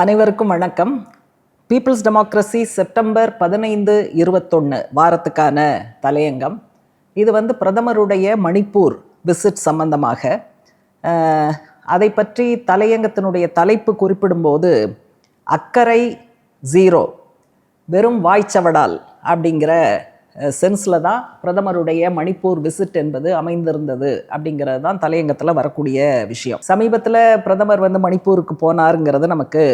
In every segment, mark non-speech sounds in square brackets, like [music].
அனைவருக்கும் வணக்கம். Peoples democracy September பதினைந்து இருபத்தொன்று வாரத்துக்கான தலையங்கம். இது வந்து பிரதமருடைய மணிப்பூர் விசிட் சம்பந்தமாக. அதை பற்றி தலையங்கத்தினுடைய தலைப்பு குறிப்பிடும்போது அக்கறை ஜீரோ வெறும் வாய்ச்சவடால் அப்படிங்கிற சென்ஸில் தான் பிரதமருடைய மணிப்பூர் விசிட் என்பது அமைந்திருந்தது அப்படிங்கிறது தான் தலையங்கத்தில் வரக்கூடிய விஷயம். சமீபத்தில் பிரதமர் வந்து மணிப்பூருக்கு போனாருங்கிறது நமக்கு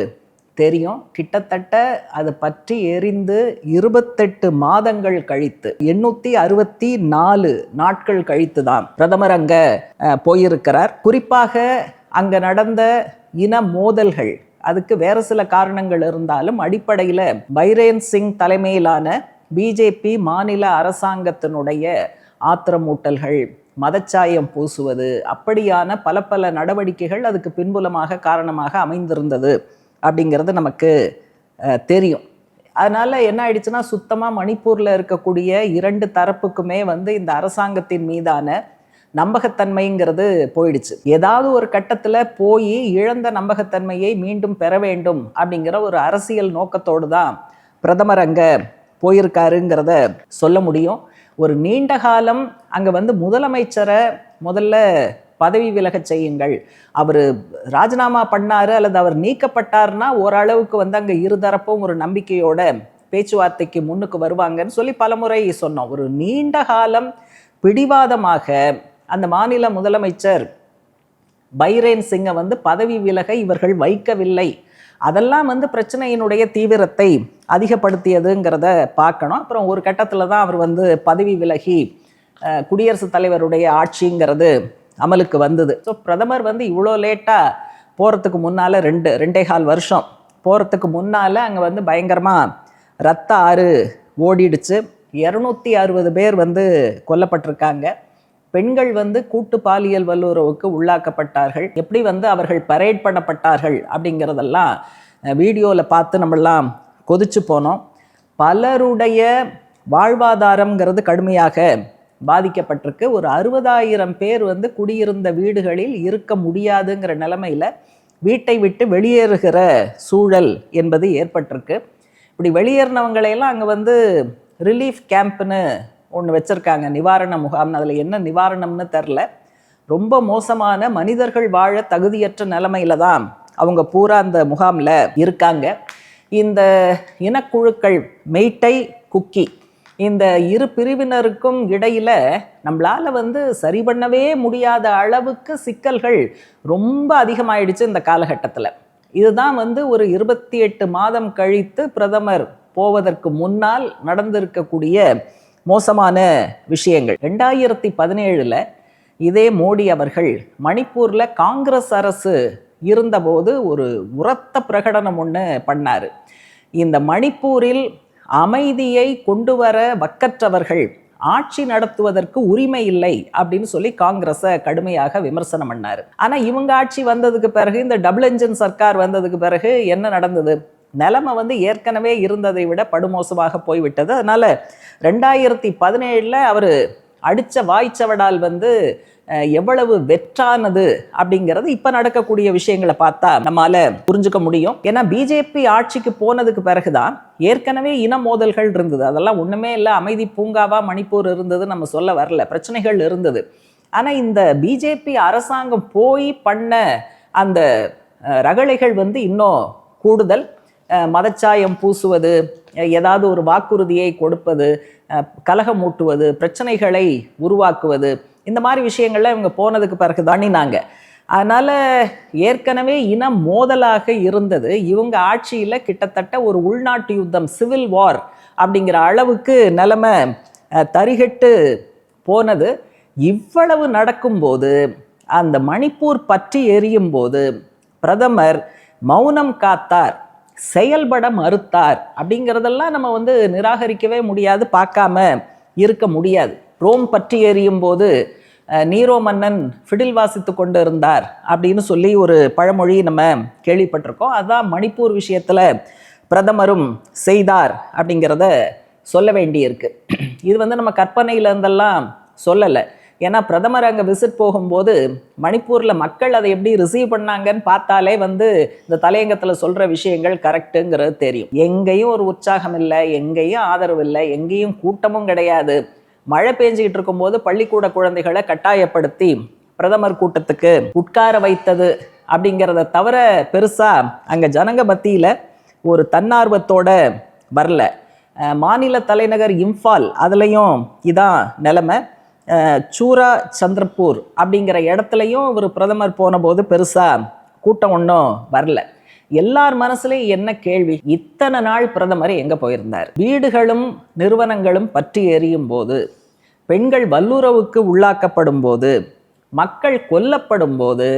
தெரியும். கிட்டத்தட்ட அது பற்றி எரிந்து இருபத்தெட்டு மாதங்கள் கழித்து எண்ணூற்றி அறுபத்தி நாலு நாட்கள் கழித்து தான் பிரதமர் அங்கே போயிருக்கிறார். குறிப்பாக அங்கே நடந்த இன மோதல்கள் அதுக்கு வேறு சில காரணங்கள் இருந்தாலும் அடிப்படையில் பைரேன் சிங் தலைமையிலான பிஜேபி மாநில அரசாங்கத்தினுடைய ஆத்திரமூட்டல்கள் மதச்சாயம் பூசுவது அப்படியான பல பல நடவடிக்கைகள் அதுக்கு பின்புலமாக காரணமாக அமைந்திருந்தது அப்படிங்கிறது நமக்கு தெரியும். அதனால் என்ன ஆயிடுச்சுன்னா சுத்தமாக மணிப்பூரில் இருக்கக்கூடிய இரண்டு தரப்புக்குமே வந்து இந்த அரசாங்கத்தின் மீதான நம்பகத்தன்மைங்கிறது போயிடுச்சு. ஏதாவது ஒரு கட்டத்தில் போய் இழந்த நம்பகத்தன்மையை மீண்டும் பெற வேண்டும் அப்படிங்கிற ஒரு அரசியல் நோக்கத்தோடு தான் பிரதமர் அங்கே போயிருக்காருங்கிறத சொல்ல முடியும். ஒரு நீண்ட காலம் அங்கே வந்து முதலமைச்சரை முதல்ல பதவி விலகச் செய்யுங்கள். அவர் ராஜினாமா பண்ணாரு அல்லது அவர் நீக்கப்பட்டார்னா ஓரளவுக்கு வந்து அங்கே இருதரப்பும் ஒரு நம்பிக்கையோட பேச்சுவார்த்தைக்கு முன்னுக்கு வருவாங்கன்னு சொல்லி பலமுறை சொன்னோம். ஒரு நீண்ட காலம் பிடிவாதமாக அந்த மாநில முதலமைச்சர் பைரேன் சிங்கை வந்து பதவி விலக இவர்கள் வைக்கவில்லை. அதெல்லாம் வந்து பிரச்சனையினுடைய தீவிரத்தை அதிகப்படுத்தியதுங்கிறத பார்க்கணும். அப்புறம் ஒரு கட்டத்தில் தான் அவர் வந்து பதவி விலகி குடியரசுத் தலைவருடைய ஆட்சிங்கிறது அமலுக்கு வந்தது. ஸோ பிரதமர் வந்து இவ்வளோ லேட்டாக போகிறதுக்கு முன்னால் ரெண்டு ரெண்டே கால் வருஷம் போகிறதுக்கு முன்னால் அங்கே வந்து பயங்கரமாக ரத்த ஆறு ஓடிடுச்சு. இரநூத்தி அறுபது பேர் வந்து கொல்லப்பட்டிருக்காங்க. பெண்கள் வந்து கூட்டு பாலியல் வல்லுறவுக்கு உள்ளாக்கப்பட்டார்கள். எப்படி வந்து அவர்கள் பரேட் பண்ணப்பட்டார்கள் அப்படிங்கிறதெல்லாம் வீடியோவில் பார்த்து நம்மளாம் கொதிச்சு போனோம். பலருடைய வாழ்வாதாரம்ங்கிறது கடுமையாக பாதிக்கப்பட்டிருக்கு. ஒரு அறுபதாயிரம் பேர் வந்து குடியிருந்த வீடுகளில் இருக்க முடியாதுங்கிற நிலைமையில் வீட்டை விட்டு வெளியேறுகிற சூழல் என்பது ஏற்பட்டிருக்கு. இப்படி வெளியேறினவங்களையெல்லாம் அங்கே வந்து ரிலீஃப் கேம்ப்னு ஒன்று வச்சுருக்காங்க. நிவாரண முகாம்னு அதில் என்ன நிவாரணம்னு தெரில. ரொம்ப மோசமான மனிதர்கள் வாழ தகுதியற்ற நிலமையில தான் அவங்க பூரா அந்த முகாமில் இருக்காங்க. இந்த இனக்குழுக்கள் மெய்ட்டை குக்கி இந்த இரு பிரிவினருக்கும் இடையில நம்மளால வந்து சரி பண்ணவே முடியாத அளவுக்கு சிக்கல்கள் ரொம்ப அதிகமாயிடுச்சு இந்த காலகட்டத்தில். இதுதான் வந்து ஒரு இருபத்தி எட்டு மாதம் கழித்து பிரதமர் போவதற்கு முன்னால் நடந்திருக்கக்கூடிய மோசமான விஷயங்கள். ரெண்டாயிரத்தி பதினேழுல இதே மோடி அவர்கள் மணிப்பூர்ல காங்கிரஸ் அரசு இருந்தபோது ஒரு உரத்த பிரகடனம் ஒன்று பண்ணார். இந்த மணிப்பூரில் அமைதியை கொண்டு வர வக்கற்றவர்கள் ஆட்சி நடத்துவதற்கு உரிமை இல்லை அப்படின்னு சொல்லி காங்கிரஸை கடுமையாக விமர்சனம் பண்ணார். ஆனா இவங்க ஆட்சி வந்ததுக்கு பிறகு இந்த டபுள் என்ஜின் சர்க்கார் வந்ததுக்கு பிறகு என்ன நடந்தது? நிலைமை வந்து ஏற்கனவே இருந்ததை விட படுமோசமாக போய்விட்டது. அதனால் ரெண்டாயிரத்தி பதினேழில் அவர் அடித்த வாய்ச்சவடால் வந்து எவ்வளவு வெற்றானது அப்படிங்கிறது இப்போ நடக்கக்கூடிய விஷயங்களை பார்த்தா நம்மால் புரிஞ்சுக்க முடியும். ஏன்னா பிஜேபி ஆட்சிக்கு போனதுக்கு பிறகுதான் ஏற்கனவே இன மோதல்கள் இருந்தது. அதெல்லாம் ஒன்றுமே இல்லை அமைதி பூங்காவாக மணிப்பூர் இருந்தது நம்ம சொல்ல வரல பிரச்சனைகள் இருந்தது. ஆனால் இந்த பிஜேபி அரசாங்கம் போய் பண்ண அந்த ரகளைகள் வந்து இன்னும் கூடுதல். மதச்சாயம் பூசுவது ஏதாவது ஒரு வாக்குறுதியை கொடுப்பது கலகம் கலகமூட்டுவது பிரச்சனைகளை உருவாக்குவது இந்த மாதிரி விஷயங்கள்லாம் இவங்க போனதுக்கு பிறகு தாண்டினாங்க அதனால் ஏற்கனவே இன மோதலாக இருந்தது. இவங்க ஆட்சியில் கிட்டத்தட்ட ஒரு உள்நாட்டு யுத்தம் சிவில் வார் அப்படிங்கிற அளவுக்கு நிலைமை தரிகட்டு போனது. இவ்வளவு நடக்கும்போது அந்த மணிப்பூர் பற்றி எரியும் போது பிரதமர் மௌனம் காத்தார். செயல்பட மறுத்தார். அப்படிங்கிறதெல்லாம் நம்ம வந்து நிராகரிக்கவே முடியாது பார்க்காம இருக்க முடியாது. ரோம் பற்றி எறியும் போது நீரோ மன்னன் ஃபிடில் வாசித்து கொண்டு இருந்தார் அப்படின்னு சொல்லி ஒரு பழமொழி நம்ம கேள்விப்பட்டிருக்கோம். அதான் மணிப்பூர் விஷயத்தில் பிரதமரும் செய்தார் அப்படிங்கிறத சொல்ல வேண்டியிருக்கு. இது வந்து நம்ம கற்பனையிலேருந்தெல்லாம் சொல்லலை. ஏன்னா பிரதமர் அங்கே விசிட் போகும்போது மணிப்பூரில் மக்கள் அதை எப்படி ரிசீவ் பண்ணாங்கன்னு பார்த்தாலே வந்து இந்த தலையங்கத்தில் சொல்கிற விஷயங்கள் கரெக்டுங்கிறது தெரியும். எங்கேயும் ஒரு உற்சாகம் இல்லை எங்கேயும் ஆதரவு இல்லை எங்கேயும் கூட்டமும் கிடையாது. மழை பெஞ்சிக்கிட்டு இருக்கும்போது பள்ளிக்கூட குழந்தைகளை கட்டாயப்படுத்தி பிரதமர் கூட்டத்துக்கு உட்கார வைத்தது அப்படிங்கிறத தவிர பெருசாக அங்கே ஜனங்க மத்தியில் ஒரு தன்னார்வத்தோட வரல. மாநில தலைநகர் இம்ஃபால் அதுலேயும் இதான் நிலமை. சூரா சந்திரப்பூர் அப்படிங்கிற இடத்துலையும் ஒரு பிரதமர் போனபோது பெருசாக கூட்டம் ஒன்றும் வரல. எல்லார் மனசுலையும் என்ன கேள்வி? இத்தனை நாள் பிரதமர் எங்கே போயிருந்தார்? வீடுகளும் நிறுவனங்களும் பற்றி எறியும் போது பெண்கள் வல்லுறவுக்கு உள்ளாக்கப்படும் போது மக்கள் கொல்லப்படும் போது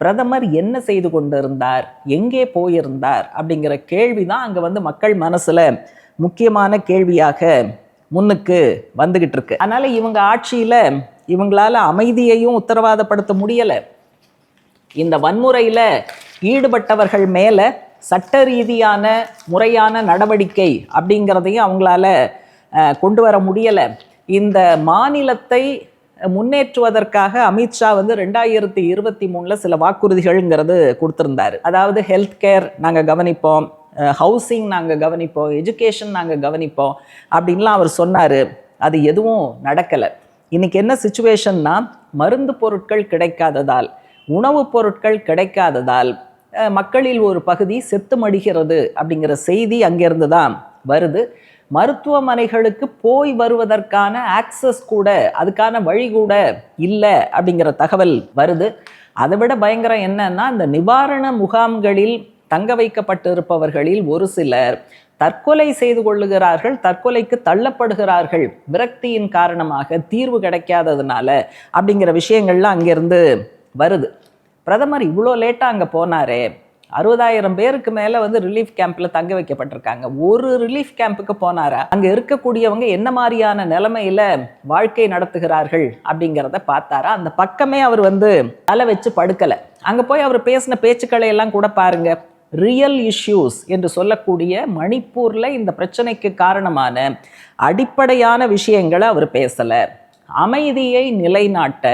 பிரதமர் என்ன செய்து கொண்டிருந்தார்? எங்கே போயிருந்தார்? அப்படிங்கிற கேள்வி தான் அங்கே வந்து மக்கள் மனசில் முக்கியமான கேள்வியாக முன்னுக்கு வந்துகிட்டு இருக்கு. அதனால இவங்க ஆட்சியில இவங்களால அமைதியையும் உத்தரவாதப்படுத்த முடியலை. இந்த வன்முறையில் ஈடுபட்டவர்கள் மேலே சட்ட ரீதியான முறையான நடவடிக்கை அப்படிங்கிறதையும் அவங்களால கொண்டு வர முடியலை. இந்த மாநிலத்தை முன்னேற்றுவதற்காக அமித்ஷா வந்து ரெண்டாயிரத்தி இருபத்தி மூணில் சில வாக்குறுதிகள்ங்கிறது கொடுத்துருந்தாரு. அதாவது ஹெல்த் கேர் நாங்கள் கவனிப்போம். ஹவுசிங் நாங்கள் கவனிப்போம் எஜுகேஷன் நாங்கள் கவனிப்போம் அப்படின்லாம் அவர் சொன்னார். அது எதுவும் நடக்கலை. இன்றைக்கி என்ன சுச்சுவேஷன்னா மருந்து பொருட்கள் கிடைக்காததால் உணவுப் பொருட்கள் கிடைக்காததால் மக்களில் ஒரு பகுதி செத்து மடிகிறது அப்படிங்கிற செய்தி அங்கேருந்து தான் வருது. மருத்துவமனைகளுக்கு போய் வருவதற்கான ஆக்சஸ் கூட அதுக்கான வழி கூட இல்லை அப்படிங்கிற தகவல் வருது. அதை விட பயங்கரம் என்னன்னா இந்த நிவாரண முகாம்களில் தங்க வைக்கப்பட்டிருப்பவர்களில் ஒரு சிலர் தற்கொலை செய்து கொள்ளுகிறார்கள் தற்கொலைக்கு தள்ளப்படுகிறார்கள். விரக்தியின் காரணமாக தீர்வு கிடைக்காததுனால அப்படிங்கிற விஷயங்கள்லாம் அங்கிருந்து வருது. பிரதமர் இவ்வளோ லேட்டாக அங்கே போனாரே. அறுபதாயிரம் பேருக்கு மேலே வந்து ரிலீஃப் கேம்பில் தங்க வைக்கப்பட்டிருக்காங்க. ஒரு ரிலீஃப் கேம்புக்கு போனாரா? அங்கே இருக்கக்கூடியவங்க என்ன மாதிரியான நிலைமையில வாழ்க்கை நடத்துகிறார்கள் அப்படிங்கிறத பார்த்தாரா? அந்த பக்கமே அவர் வந்து தலை வச்சு படுக்கலை. அங்கே போய் அவர் பேசின பேச்சுக்களை எல்லாம் கூட பாருங்க. ரியல் இஷ்யூஸ் என்று சொல்லக்கூடிய மணிப்பூரில் இந்த பிரச்சனைக்கு காரணமான அடிப்படையான விஷயங்களை அவர் பேசலை. அமைதியை நிலைநாட்ட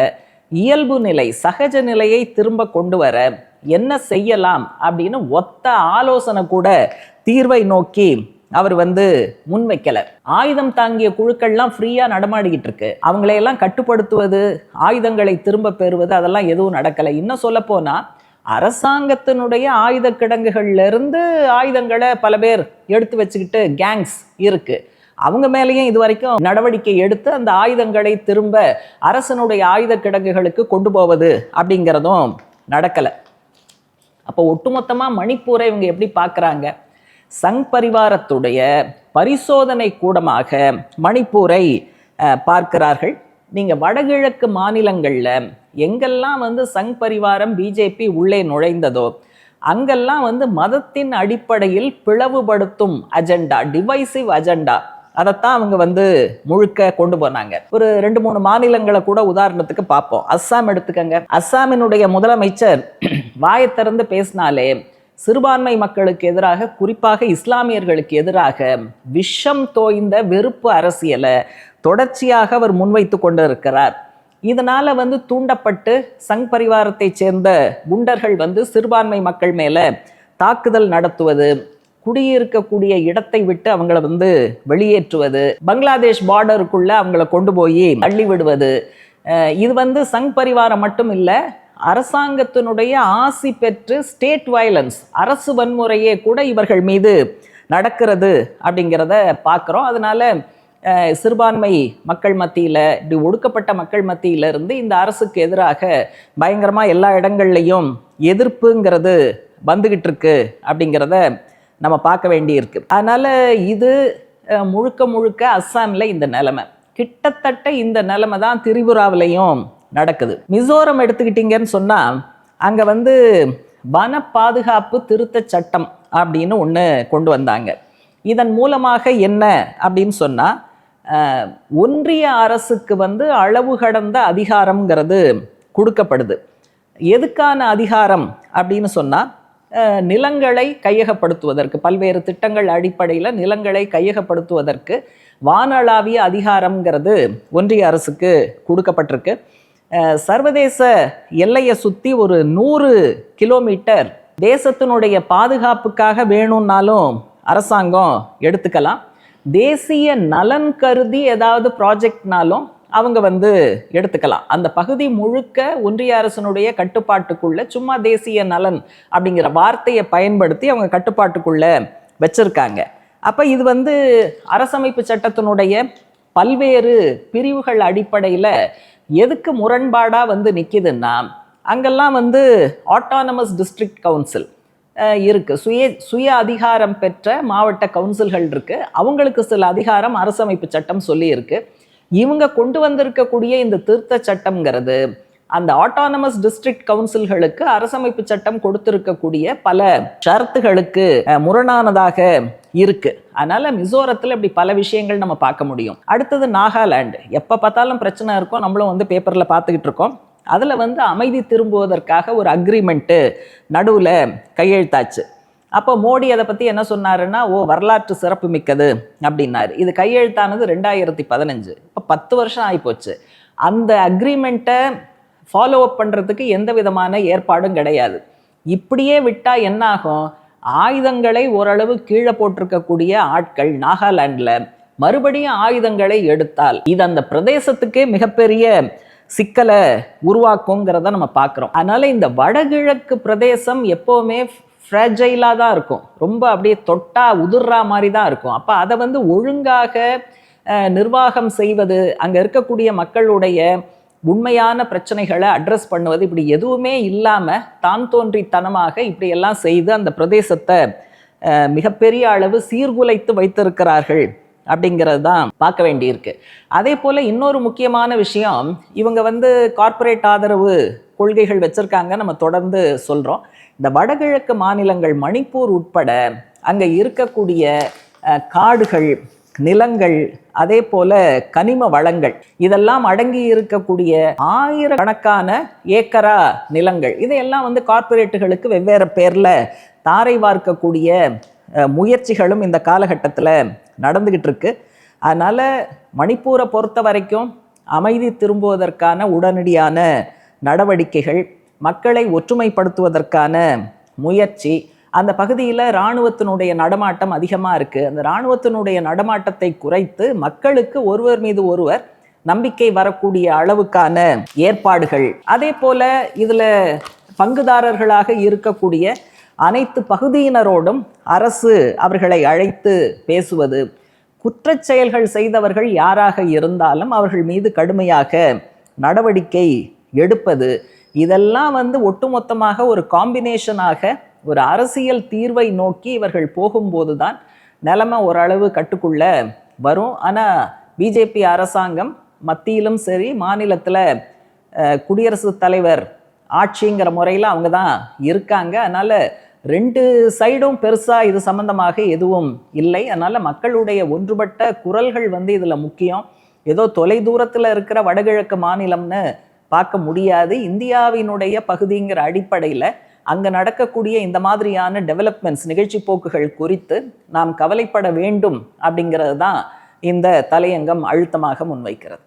இயல்பு நிலை சகஜ நிலையை திரும்ப கொண்டு வர என்ன செய்யலாம் அப்படின்னு ஒத்த ஆலோசனை கூட தீர்வை நோக்கி அவர் வந்து முன்வைக்கல ஆயுதம் தாங்கிய குழுக்கள்லாம் ஃப்ரீயா நடமாடிக்கிட்டு இருக்கு. அவங்களையெல்லாம் கட்டுப்படுத்துவது ஆயுதங்களை திரும்ப பெறுவது அதெல்லாம் எதுவும் நடக்கலை. இன்னும் சொல்ல போனா அரசாங்கத்தினுடைய ஆயுத கிடங்குகள்லேருந்து ஆயுதங்களை பல பேர் எடுத்து வச்சுக்கிட்டு கேங்ஸ் இருக்கு. அவங்க மேலேயும் இது வரைக்கும் நடவடிக்கை எடுத்து அந்த ஆயுதங்களை திரும்ப அரசனுடைய ஆயுத கிடங்குகளுக்கு கொண்டு போவது அப்படிங்கிறதும் நடக்கலை. அப்போ ஒட்டுமொத்தமாக மணிப்பூரை இவங்க எப்படி பார்க்குறாங்க? சங் பரிவாரத்துடைய பரிசோதனை கூடமாக மணிப்பூரை பார்க்கிறார்கள். நீங்கள் வடகிழக்கு மாநிலங்களில் எங்கெல்லாம் வந்து சங் பரிவாரம் பிஜேபி உள்ளே நுழைந்ததோ அங்கெல்லாம் வந்து மதத்தின் அடிப்படையில் பிளவுபடுத்தும் அஜெண்டா டிவைசிவ் அஜெண்டா அதைத்தான் அவங்க வந்து முழுக்க கொண்டு போனாங்க. ஒரு ரெண்டு மூணு மாநிலங்களை கூட உதாரணத்துக்கு பார்ப்போம். அஸ்ஸாம் எடுத்துக்கங்க. அஸ்ஸாமினுடைய முதலமைச்சர் [clears throat] வாயை திறந்து பேசினாலே சிறுபான்மை மக்களுக்கு எதிராக குறிப்பாக இஸ்லாமியர்களுக்கு எதிராக விஷம் தோய்ந்த வெறுப்பு அரசியலை தொடர்ச்சியாக அவர் முன்வைத்து கொண்டிருக்கிறார். இதனால வந்து தூண்டப்பட்டு சங் பரிவாரத்தை சேர்ந்த குண்டர்கள் வந்து சிறுபான்மை மக்கள் மேல தாக்குதல் நடத்துவது குடியிருக்கக்கூடிய இடத்தை விட்டு அவங்கள வந்து வெளியேற்றுவது பங்களாதேஷ் பார்டருக்குள்ள அவங்கள கொண்டு போய் தள்ளி விடுவது இது வந்து சங் பரிவாரம் மட்டும் இல்லை அரசாங்கத்தினுடைய ஆசி பெற்று ஸ்டேட் வயலன்ஸ் அரசு வன்முறையே கூட இவர்கள் மீது நடக்கிறது அப்படிங்கிறத பார்க்குறோம். அதனால சிறுபான்மை மக்கள் மத்தியில் இப்படி ஒடுக்கப்பட்ட மக்கள் மத்தியில் இருந்து இந்த அரசுக்கு எதிராக பயங்கரமாக எல்லா இடங்கள்லையும் எதிர்ப்புங்கிறது வந்துகிட்டு இருக்கு அப்படிங்கிறத நம்ம பார்க்க வேண்டியிருக்கு. அதனால் இது முழுக்க முழுக்க அஸ்ஸாமில் இந்த நிலைமை. கிட்டத்தட்ட இந்த நிலைமை தான் திரிபுராவிலையும் நடக்குது. மிசோரம் எடுத்துக்கிட்டிங்கன்னு சொன்னால் அங்கே வந்து வன பாதுகாப்பு திருத்த சட்டம் அப்படின்னு ஒன்று கொண்டு வந்தாங்க. இதன் மூலமாக என்ன அப்படின்னு சொன்னால் ஒன்றிய அரசுக்கு வந்து அளவு கடந்த அதிகாரம்ங்கிறது கொடுக்கப்படுது. எதுக்கான அதிகாரம் அப்படின்னு சொன்னால் நிலங்களை கையகப்படுத்துவதற்கு பல்வேறு திட்டங்கள் அடிப்படையில் நிலங்களை கையகப்படுத்துவதற்கு வானளாவிய அதிகாரம்ங்கிறது ஒன்றிய அரசுக்கு கொடுக்கப்பட்டிருக்கு. சர்வதேச எல்லையை சுற்றி ஒரு நூறு கிலோமீட்டர் தேசத்தினுடைய பாதுகாப்புக்காக வேணும்னாலும் அரசாங்கம் எடுத்துக்கலாம். தேசிய நலன் கருதி ஏதாவது ப்ராஜெக்ட்னாலும் அவங்க வந்து எடுத்துக்கலாம். அந்த பகுதி முழுக்க ஒன்றிய அரசனுடைய கட்டுப்பாட்டுக்குள்ள சும்மா தேசிய நலன் அப்படிங்கிற வார்த்தையை பயன்படுத்தி அவங்க கட்டுப்பாட்டுக்குள்ள வச்சிருக்காங்க. அப்போ இது வந்து அரசமைப்பு சட்டத்தினுடைய பல்வேறு பிரிவுகள் அடிப்படையில் எதுக்கு முரண்பாடாக வந்து நிற்கிதுன்னா அங்கெல்லாம் வந்து ஆட்டானமஸ் டிஸ்ட்ரிக்ட் கவுன்சில் இருக்கு. சுய சுய அதிகாரம் பெற்ற மாவட்ட கவுன்சில்கள் இருக்கு. அவங்களுக்கு சில அதிகாரம் அரசமைப்பு சட்டம் சொல்லி இருக்கு. இவங்க கொண்டு வந்திருக்கக்கூடிய இந்த திருத்த சட்டம்ங்கிறது அந்த ஆட்டானமஸ் டிஸ்ட்ரிக்ட் கவுன்சில்களுக்கு அரசமைப்பு சட்டம் கொடுத்திருக்கக்கூடிய பல ஷரத்துகளுக்கு முரணானதாக இருக்கு. அதனால மிசோரத்தில் இப்படி பல விஷயங்கள் நம்ம பார்க்க முடியும். அடுத்தது நாகாலாண்டு எப்போ பார்த்தாலும் பிரச்சனை இருக்கும். நம்மளும் வந்து பேப்பரில் பார்த்துக்கிட்டு இருக்கோம். அதில் வந்து அமைதி திரும்புவதற்காக ஒரு அக்ரிமெண்ட்டு நடுவில் கையெழுத்தாச்சு. அப்போ மோடி அதை பற்றி என்ன சொன்னாருன்னா ஓ வரலாற்று சிறப்பு மிக்கது அப்படின்னாரு. இது கையெழுத்தானது ரெண்டாயிரத்தி பதினஞ்சு. இப்போ பத்து வருஷம் ஆகிப்போச்சு அந்த அக்ரிமெண்ட்டை ஃபாலோ அப் பண்ணுறதுக்கு எந்த விதமான ஏற்பாடும் கிடையாது. இப்படியே விட்டால் என்ன ஆகும் ஆயுதங்களை ஓரளவு கீழே போட்டிருக்கக்கூடிய ஆட்கள் நாகாலாண்டில் மறுபடியும் ஆயுதங்களை எடுத்தால் இது அந்த பிரதேசத்துக்கே மிகப்பெரிய சிக்கலை உருவாக்குங்கிறத நம்ம பார்க்குறோம். அதனால் இந்த வடகிழக்கு பிரதேசம் எப்போவுமே ஃப்ரெஜைலாக தான் இருக்கும். ரொம்ப அப்படியே தொட்டா உதிர்றா மாதிரி தான் இருக்கும். அப்போ அதை வந்து ஒழுங்காக நிர்வாகம் செய்வது அங்கே இருக்கக்கூடிய மக்களுடைய உண்மையான பிரச்சனைகளை அட்ரஸ் பண்ணுவது இப்படி எதுவுமே இல்லாமல் தான் தோன்றித்தனமாக இப்படியெல்லாம் செய்து அந்த பிரதேசத்தை மிகப்பெரிய அளவு சீர்குலைத்து வைத்திருக்கிறார்கள். அப்படிங்கிறது தான் பார்க்க வேண்டியிருக்கு. அதே போல் இன்னொரு முக்கியமான விஷயம் இவங்க வந்து கார்ப்பரேட் ஆதரவு கொள்கைகள் வச்சுருக்காங்க நம்ம தொடர்ந்து சொல்கிறோம் இந்த வடகிழக்கு மாநிலங்கள் மணிப்பூர் உட்பட அங்கே இருக்கக்கூடிய காடுகள் நிலங்கள் அதே போல கனிம வளங்கள் இதெல்லாம் அடங்கி இருக்கக்கூடிய ஆயிரக்கணக்கான ஏக்கரா நிலங்கள். இதையெல்லாம் வந்து கார்ப்பரேட்டுகளுக்கு வெவ்வேறு பேரில் தாரை வார்க்கக்கூடிய முயற்சிகளும் இந்த காலகட்டத்தில் நடந்துக்கிட்டு இருக்கு அதனால் மணிப்பூரை பொறுத்த வரைக்கும் அமைதி திரும்புவதற்கான உடனடியான நடவடிக்கைகள் மக்களை ஒற்றுமைப்படுத்துவதற்கான முயற்சி அந்த பகுதியில் இராணுவத்தினுடைய நடமாட்டம் அதிகமாக இருக்குது அந்த இராணுவத்தினுடைய நடமாட்டத்தை குறைத்து மக்களுக்கு ஒருவர் மீது ஒருவர் நம்பிக்கை வரக்கூடிய அளவுக்கான ஏற்பாடுகள். அதே போல் இதில் பங்குதாரர்களாக இருக்கக்கூடிய அனைத்து பகுதியினரோடும் அரசு அவர்களை அழைத்து பேசுவது. குற்றச் செயல்கள் செய்தவர்கள் யாராக இருந்தாலும் அவர்கள் மீது கடுமையாக நடவடிக்கை எடுப்பது. இதெல்லாம் வந்து ஒட்டுமொத்தமாக ஒரு காம்பினேஷனாக ஒரு அரசியல் தீர்வை நோக்கி இவர்கள் போகும்போது தான் நிலைமை ஓரளவு கட்டுக்குள்ள வரும். ஆனால் பிஜேபி அரசாங்கம் மத்தியிலும் சரி மாநிலத்தில் குடியரசுத் தலைவர் ஆட்சிங்கிற முறையில் அவங்க தான் இருக்காங்க. அதனால் ரெண்டு சைடும் பெருசாக இது சம்பந்தமாக எதுவும் இல்லை. அதனால் மக்களுடைய ஒன்றுபட்ட குரல்கள் வந்து இதில் முக்கியம். ஏதோ தொலை தூரத்தில் இருக்கிற வடகிழக்கு மாநிலம்னு பார்க்க முடியாது. இந்தியாவினுடைய பகுதிங்கிற அடிப்படையில் அங்கே நடக்கக்கூடிய இந்த மாதிரியான டெவலப்மெண்ட்ஸ் நிகழ்ச்சி போக்குகள் குறித்து நாம் கவலைப்பட வேண்டும் அப்படிங்கிறது தான் இந்த தலையங்கம் அழுத்தமாக முன்வைக்கிறது.